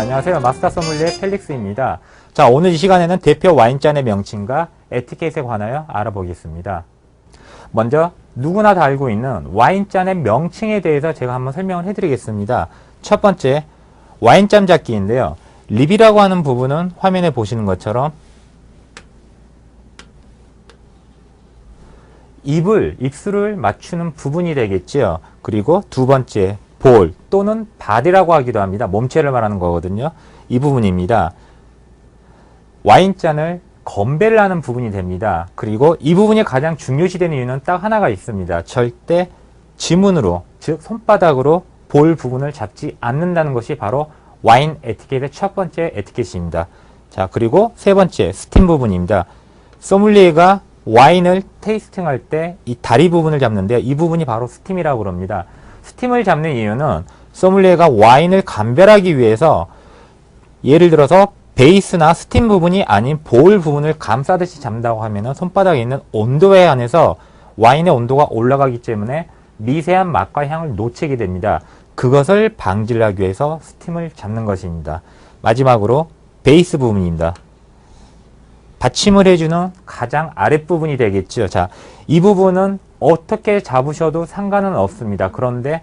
안녕하세요. 마스터 소믈리의 펠릭스입니다. 자, 오늘 이 시간에는 대표 와인잔의 명칭과 에티켓에 관하여 알아보겠습니다. 먼저 누구나 다 알고 있는 와인잔의 명칭에 대해서 제가 한번 설명을 해드리겠습니다. 첫 번째, 와인잔 잡기인데요. 립이라고 하는 부분은 화면에 보시는 것처럼 입을, 입술을 맞추는 부분이 되겠죠. 그리고 두 번째, 볼 또는 바디라고 하기도 합니다. 몸체를 말하는 거거든요. 이 부분입니다. 와인잔을 건배를 하는 부분이 됩니다. 그리고 이 부분이 가장 중요시 되는 이유는 딱 하나가 있습니다. 절대 지문으로, 즉 손바닥으로 볼 부분을 잡지 않는다는 것이 바로 와인 에티켓의 첫 번째 에티켓입니다. 자, 그리고 세 번째 스팀 부분입니다. 소믈리에가 와인을 테이스팅할 때 이 다리 부분을 잡는데요. 이 부분이 바로 스팀이라고 그럽니다. 스팀을 잡는 이유는 소믈리에가 와인을 감별하기 위해서 예를 들어서 베이스나 스팀 부분이 아닌 볼 부분을 감싸듯이 잡는다고 하면 손바닥에 있는 온도에 한해서 와인의 온도가 올라가기 때문에 미세한 맛과 향을 놓치게 됩니다. 그것을 방지를 하기 위해서 스팀을 잡는 것입니다. 마지막으로 베이스 부분입니다. 받침을 해주는 가장 아랫부분이 되겠죠. 자, 이 부분은 어떻게 잡으셔도 상관은 없습니다. 그런데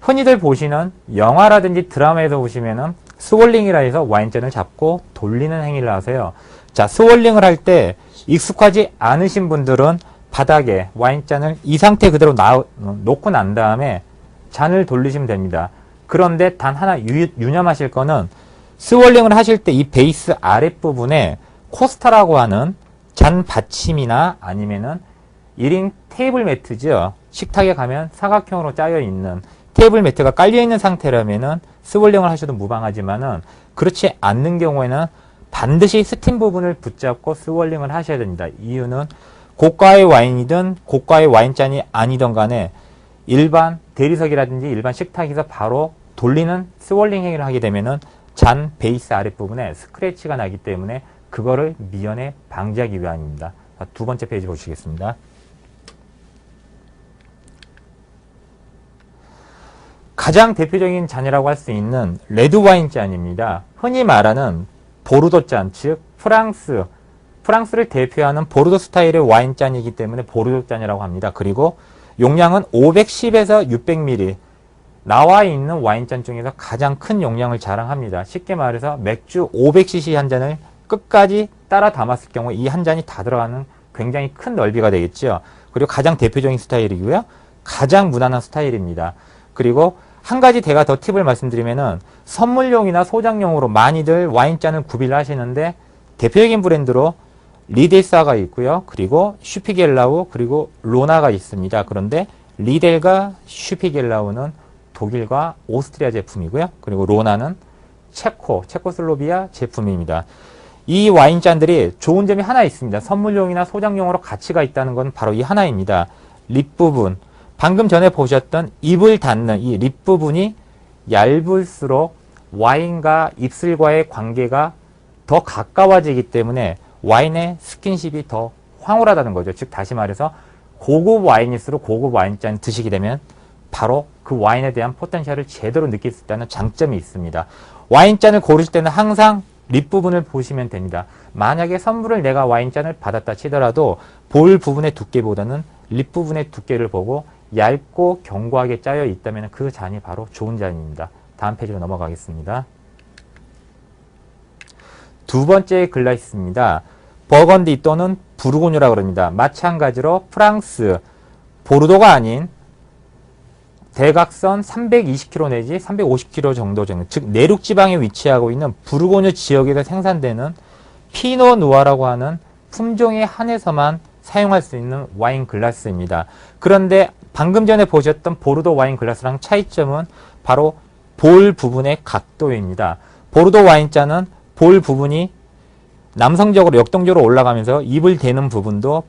흔히들 보시는 영화라든지 드라마에서 보시면은 스월링이라 해서 와인잔을 잡고 돌리는 행위를 하세요. 자, 스월링을 할 때 익숙하지 않으신 분들은 바닥에 와인잔을 이 상태 그대로 놔, 놓고 난 다음에 잔을 돌리시면 됩니다. 그런데 단 하나 유, 유념하실 거는 스월링을 하실 때 이 베이스 아랫부분에 코스타라고 하는 잔 받침이나 아니면은 1인 테이블 매트죠. 식탁에 가면 사각형으로 짜여 있는 테이블 매트가 깔려 있는 상태라면은 스월링을 하셔도 무방하지만은 그렇지 않는 경우에는 반드시 스팀 부분을 붙잡고 스월링을 하셔야 됩니다. 이유는 고가의 와인이든 고가의 와인잔이 아니던 간에 일반 대리석이라든지 일반 식탁에서 바로 돌리는 스월링 행위를 하게 되면은 잔 베이스 아랫부분에 스크래치가 나기 때문에 그거를 미연에 방지하기 위함입니다. 자, 두 번째 페이지 보시겠습니다. 가장 대표적인 잔이라고 할 수 있는 레드 와인 잔입니다. 흔히 말하는 보르도 잔, 즉 프랑스, 프랑스를 대표하는 보르도 스타일의 와인 잔이기 때문에 보르도 잔이라고 합니다. 그리고 용량은 510에서 600ml. 나와 있는 와인잔 중에서 가장 큰 용량을 자랑합니다. 쉽게 말해서 맥주 500cc 한 잔을 끝까지 따라 담았을 경우 이 한 잔이 다 들어가는 굉장히 큰 넓이가 되겠죠. 그리고 가장 대표적인 스타일이고요. 가장 무난한 스타일입니다. 그리고 한 가지 제가 더 팁을 말씀드리면은 선물용이나 소장용으로 많이들 와인잔을 구비를 하시는데 대표적인 브랜드로 리델사가 있고요. 그리고 슈피겔라우 그리고 로나가 있습니다. 그런데 리델과 슈피겔라우는 독일과 오스트리아 제품이고요. 그리고 로나는 체코, 체코슬로비아 제품입니다. 이 와인잔들이 좋은 점이 하나 있습니다. 선물용이나 소장용으로 가치가 있다는 건 바로 이 하나입니다. 립 부분. 방금 전에 보셨던 입을 닫는 이 립 부분이 얇을수록 와인과 입술과의 관계가 더 가까워지기 때문에 와인의 스킨십이 더 황홀하다는 거죠. 즉 다시 말해서 고급 와인일수록 고급 와인잔 드시게 되면 바로 그 와인에 대한 포텐셜을 제대로 느낄 수 있다는 장점이 있습니다. 와인잔을 고르실 때는 항상 립 부분을 보시면 됩니다. 만약에 선물을 내가 와인잔을 받았다 치더라도 볼 부분의 두께보다는 립 부분의 두께를 보고 얇고 견고하게 짜여 있다면 그 잔이 바로 좋은 잔입니다. 다음 페이지로 넘어가겠습니다. 두 번째 글라스입니다. 버건디 또는 부르고뉴라고 합니다. 마찬가지로 프랑스, 보르도가 아닌 대각선 320km 내지 350km 정도 정도, 즉 내륙 지방에 위치하고 있는 부르고뉴 지역에서 생산되는 피노 누아라고 하는 품종에 한해서만 사용할 수 있는 와인 글라스입니다. 그런데 방금 전에 보셨던 보르도 와인 글라스랑 차이점은 바로 볼 부분의 각도입니다. 보르도 와인잔은 볼 부분이 남성적으로 역동적으로 올라가면서 입을 대는 부분도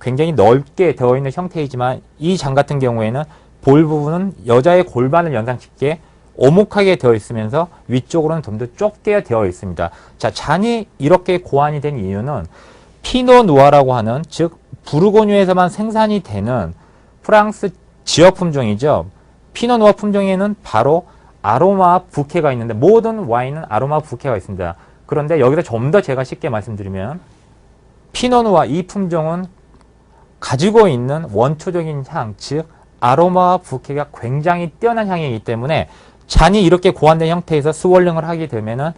굉장히 넓게 되어 있는 형태이지만 이 잔 같은 경우에는 볼 부분은 여자의 골반을 연상짓게 오목하게 되어 있으면서 위쪽으로는 좀 더 좁게 되어 있습니다. 자, 잔이 이렇게 고안이 된 이유는 피노 누아라고 하는 즉 부르고뉴에서만 생산이 되는 프랑스 지역 품종이죠. 피노 누아 품종에는 바로 아로마 부케가 있는데 모든 와인은 아로마 부케가 있습니다. 그런데 여기서 좀 더 제가 쉽게 말씀드리면 피노누아 이 품종은 가지고 있는 원초적인 향, 즉 아로마 부케가 굉장히 뛰어난 향이기 때문에 잔이 이렇게 고안된 형태에서 스월링을 하게 되면은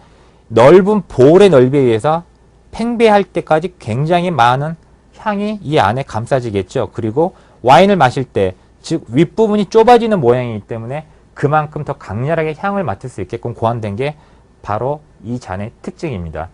넓은 볼의 넓이에 의해서 팽배할 때까지 굉장히 많은 향이 이 안에 감싸지겠죠. 그리고 와인을 마실 때, 즉 윗부분이 좁아지는 모양이기 때문에 그만큼 더 강렬하게 향을 맡을 수 있게끔 고안된 게 바로 이 잔의 특징입니다.